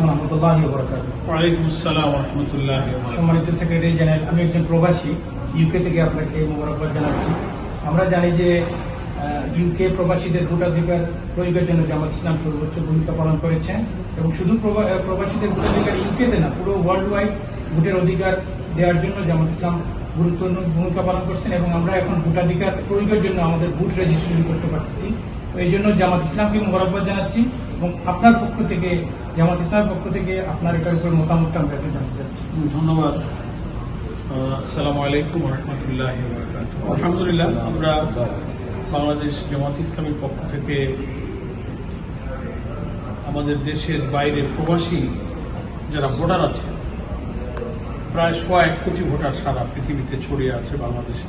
আলাইকুম রহমতুল্লাহ ওয়ালাইকুম আসসালাম রহমতুল্লাহ সম্মানিত সেক্রেটারি জেনারেল আমি একজন প্রবাসী ইউকে থেকে আপনাকে মোবারকবাদ জানাচ্ছি। আমরা জানি যে ইউকে প্রবাসীদের ভোটাধিকার প্রয়োগের জন্য জামাত ইসলাম সর্বোচ্চ ভূমিকা পালন করেছে এবং শুধু প্রবাসীদের ভোটাধিকার ইউকেতে না পুরো ওয়ার্ল্ড ওয়াইড ভোটের অধিকার দেওয়ার জন্য জামাত ইসলাম গুরুত্বপূর্ণ ভূমিকা পালন করছেন এবং আমরা এখন ভোটাধিকার প্রয়োগের জন্য আমাদের ভোট রেজিস্ট্রেশন করতে পারতেছি। এই জন্য জামাত ইসলামকে মোবারকবাদ জানাচ্ছি এবং আপনার পক্ষ থেকে জামাত ইসলামের পক্ষ থেকে আপনার এটার উপর মতামতটা আমরা একটু জানতে চাচ্ছি। ধন্যবাদ। আসসালামু আলাইকুম রহমতুল্লাহ আলহামদুলিল্লাহ। আমরা বাংলাদেশ জামাত ইসলামের পক্ষ থেকে আমাদের দেশের বাইরে প্রবাসী যারা ভোটার আছে প্রায় সোয়া এক কোটি ভোটার সারা পৃথিবীতে ছড়িয়ে আছে বাংলাদেশে।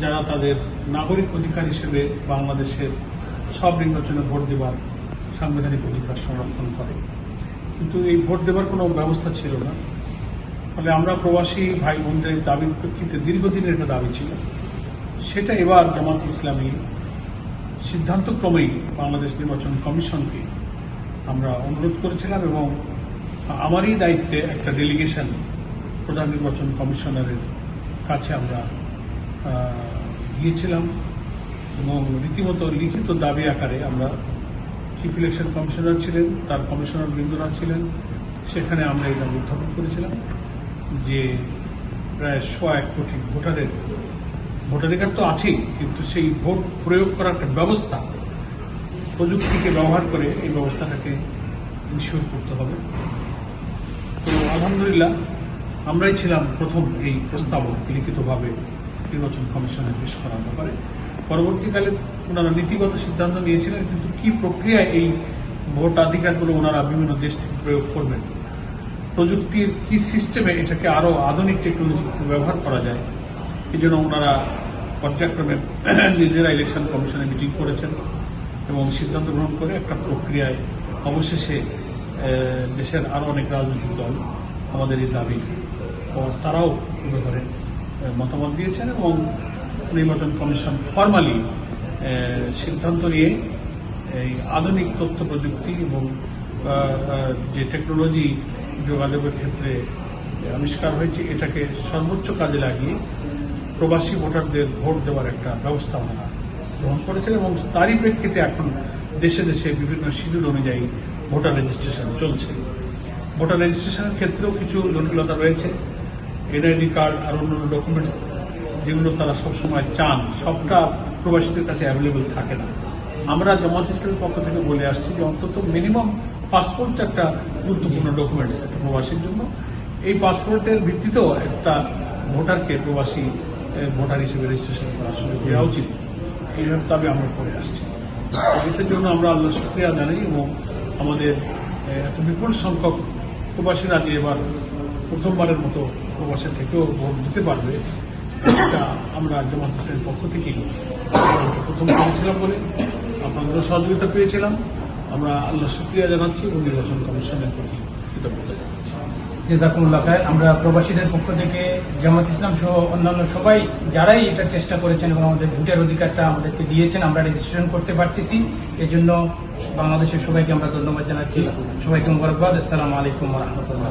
যারা তাদের নাগরিক অধিকার হিসেবে বাংলাদেশের সব নির্বাচনে ভোট দেওয়ার সাংবিধানিক অধিকার সংরক্ষণ করে। কিন্তু এই ভোট দেওয়ার কোনো ব্যবস্থা ছিল না। ফলে আমরা প্রবাসী ভাই বোনদের দাবির প্রেক্ষিতে দীর্ঘদিনের একটা দাবি ছিল। সেটা এবার জামাত ইসলামী সিদ্ধান্তক্রমেই বাংলাদেশ নির্বাচন কমিশনকে আমরা অনুরোধ করেছিলাম এবং আমারই দায়িত্বে একটা ডেলিগেশন প্রধান নির্বাচন কমিশনারের কাছে আমরা গিয়েছিলাম এবং রীতিমতো লিখিত দাবি আকারে আমরা চিফ ইলেকশন কমিশনার ছিলেন, তার কমিশনার বৃন্দরা ছিলেন। সেখানে আমরা এটা উত্থাপন করেছিলাম যে প্রায় সোয়া এক কোটি ভোটারের ভোটাধিকার তো আছেই, কিন্তু সেই ভোট প্রয়োগ করার একটা ব্যবস্থা প্রযুক্তিকে ব্যবহার করে এই ব্যবস্থাটাকে ইনশিওর করতে হবে। তো আলহামদুলিল্লাহ আমরাই ছিলাম প্রথম এই প্রস্তাবক লিখিতভাবে নির্বাচন কমিশনে পেশ করার ব্যাপারে পরবর্তীকালে ওনারা নীতিগত সিদ্ধান্ত নিয়েছিলেন কিন্তু কি প্রক্রিয়ায় এই ভোটাধিকারগুলো ওনারা বিভিন্ন দেশ থেকে প্রয়োগ করবেন, প্রযুক্তির কি সিস্টেমে এটাকে আরও আধুনিক টেকনোলজি ব্যবহার করা যায়, এই জন্য ওনারা পর্যায়ক্রমে নিজেরা ইলেকশন কমিশনে মিটিং করেছেন এবং সিদ্ধান্ত গ্রহণ করে একটা প্রক্রিয়ায় অবশেষে দেশের আরও অনেক রাজনৈতিক দল আমাদের এই দাবি তারাও ব্যাপারে মতামত দিয়েছেন এবং নির্বাচন কমিশন ফর্মালি সিদ্ধান্ত নিয়ে এই আধুনিক তথ্য প্রযুক্তি এবং যে টেকনোলজি যোগাযোগের ক্ষেত্রে আবিষ্কার হয়েছে, এটাকে সর্বোচ্চ কাজে লাগিয়ে প্রবাসী ভোটারদের ভোট দেওয়ার একটা ব্যবস্থাপনা গ্রহণ করেছেন এবং তারই প্রেক্ষিতে এখন দেশে দেশে বিভিন্ন শিডিউল অনুযায়ী ভোটার রেজিস্ট্রেশন চলছে। ভোটার রেজিস্ট্রেশনের ক্ষেত্রেও কিছু জটিলতা রয়েছে। এনআইডি কার্ড আর অন্যান্য ডকুমেন্টস যেগুলো তারা সবসময় চান সবটা প্রবাসীদের কাছে অ্যাভেলেবেল থাকে না। আমরা জামাত ইসলামের পক্ষ থেকে বলে আসছি যে অন্তত মিনিমাম পাসপোর্ট একটা গুরুত্বপূর্ণ ডকুমেন্টস একটা প্রবাসীর জন্য। এই পাসপোর্টের ভিত্তিতেও একটা ভোটারকে প্রবাসী ভোটার হিসেবে রেজিস্ট্রেশন করার সুযোগ দেওয়া উচিত। এইভাবে দাবি আমরা করে আসছি। এটার জন্য আমরা আল্লাহ শুক্রিয়া জানাই এবং আমাদের এত বিপুল সংখ্যক প্রবাসীরা যে এবার প্রথমবারের মতো প্রবাসের থেকেও ভোট দিতে পারবে এটা আমরা জামাত ইসলামের পক্ষ থেকেই প্রথম করেছিলাম বলে আপনাদেরও সহযোগিতা পেয়েছিলাম। আমরা আল্লাহ শুক্রিয়া জানাচ্ছি এবং নির্বাচন কমিশনের প্রতি কৃতজ্ঞতা খায় আমরা প্রবাসীদের পক্ষ থেকে জামাত ইসলাম সহ অন্যান্য সবাই যারাই এটা চেষ্টা করেছেন এবং আমাদের ভোটের অধিকারটা আমাদেরকে দিয়েছেন আমরা রেজিস্ট্রেশন করতে পারতেছি। এর জন্য বাংলাদেশের সবাইকে আমরা ধন্যবাদ জানাচ্ছি। সবাইকে মুবারকবাদ। আসসালামু আলাইকুম রহমতুল্লাহ।